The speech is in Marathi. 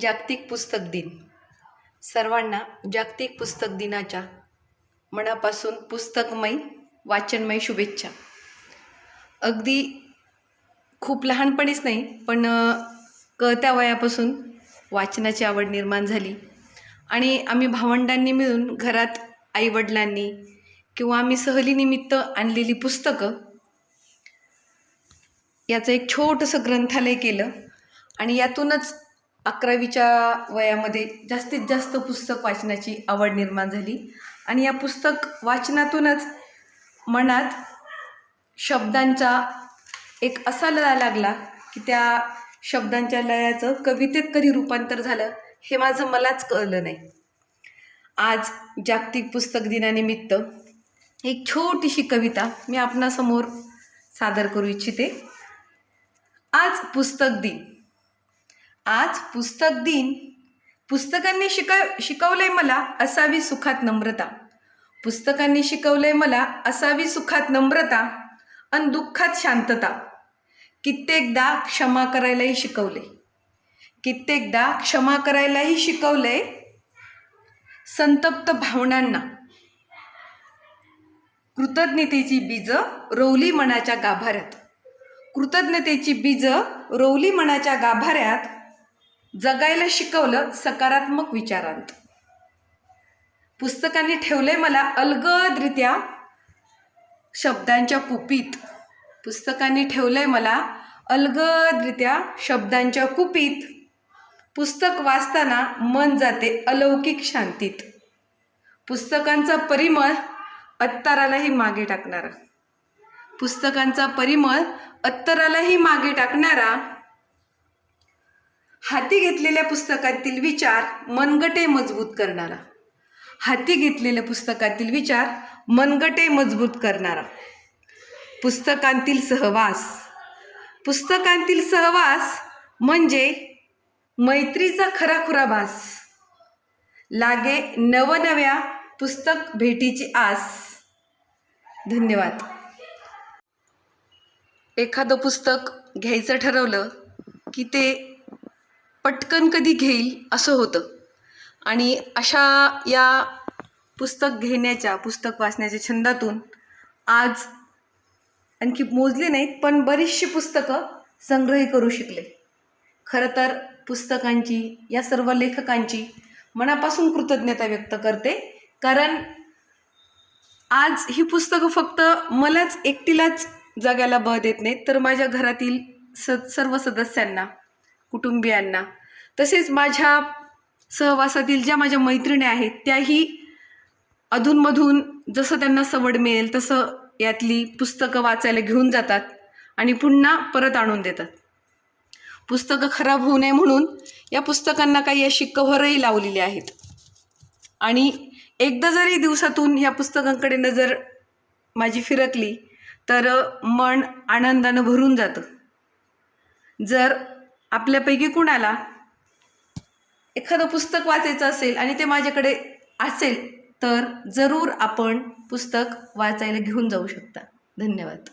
जागतिक पुस्तक दिन. सर्वांना जागतिक पुस्तक दिनाच्या मनापासून पुस्तकमय वाचनमय शुभेच्छा. अगदी खूप लहानपणीच नाही पण कळत्या वयापासून वाचनाची आवड निर्माण झाली. आणि आम्ही भावंडांनी मिळून घरात आईवडिलांनी किंवा आम्ही सहलीनिमित्त आणलेली पुस्तकं याचं एक छोटंसं ग्रंथालय केलं आणि यातूनच अकरावीच्या वयामध्ये जास्तीत जास्त पुस्तक वाचनाची आवड निर्माण झाली. आणि या पुस्तक वाचनातूनच मनात शब्दांचा एक असा लळा लागला की त्या शब्दांच्या लयाचं कवितेत कधी रूपांतर झालं हे माझं मलाच कळलं नाही. आज जागतिक पुस्तक दिनानिमित्त एक छोटीशी कविता मी आपणासमोर सादर करू इच्छिते. आज पुस्तक दिन. आज पुस्तक दिन. पुस्तकांनी शिका शिकवलंय मला असावी सुखात नम्रता. पुस्तकांनी शिकवलंय मला असावी सुखात नम्रता आणि दुःखात शांतता. कित्येकदा क्षमा करायलाही शिकवले कित्येकदा क्षमा करायलाही शिकवले संतप्त भावनांना. कृतज्ञतेची बीज रोवली मनाच्या गाभाऱ्यात. कृतज्ञतेची बीज रोवली मनाच्या गाभाऱ्यात जगायला शिकवलं सकारात्मक विचारांत. पुस्तकांनी ठेवलंय मला अलगदरित्या शब्दांच्या कुपीत. पुस्तकांनी ठेवलंय मला अलगदरित्या शब्दांच्या कुपीत. पुस्तक वाचताना मन जाते अलौकिक शांतीत. पुस्तकांचा परिमळ अत्तारालाही मागे टाकणारा. पुस्तकांचा परिमळ अत्तरालाही मागे टाकणारा हाती घेतलेल्या पुस्तकातील विचार मनगटे मजबूत करणारा. हाती घेतलेल्या पुस्तकातील विचार मनगटे मजबूत करणारा. पुस्तकांतील सहवास. पुस्तकांतील सहवास म्हणजे मैत्रीचा खराखुरा भास. लागे नवनव्या पुस्तक भेटीची आस. धन्यवाद. एखादं पुस्तक घ्यायचं ठरवलं की ते पटकन कधी घेईल असं होतं. आणि अशा या पुस्तक घेण्याच्या पुस्तक वाचण्याच्या छंदातून आज आणखी मोजली नाहीत पण बरीचशी पुस्तकं संग्रही करू शिकले. खरं तर पुस्तकांची या सर्व लेखकांची मनापासून कृतज्ञता व्यक्त करते कारण आज ही पुस्तकं फक्त मलाच एकटीलाच जगायला बळ देत नाहीत तर माझ्या घरातील स सर्व सदस्यांना कुटुंबियांना. तसेच माझ्या सहवासातील ज्या माझ्या मैत्रिणी आहेत त्याही अधूनमधून जसं त्यांना सवड मिळेल तसं यातली पुस्तकं वाचायला घेऊन जातात आणि पुन्हा परत आणून देतात. पुस्तकं खराब होऊ नये म्हणून या पुस्तकांना काही अशी कव्हरही लावलेली आहेत. आणि एकदा जरी दिवसातून ह्या पुस्तकांकडे नजर माझी फिरकली तर मन आनंदानं भरून जातं. जर आपल्यापैकी कुणाला एखादं पुस्तक वाचायचं असेल आणि ते माझ्याकडे असेल तर जरूर आपण पुस्तक वाचायला घेऊन जाऊ शकता. धन्यवाद.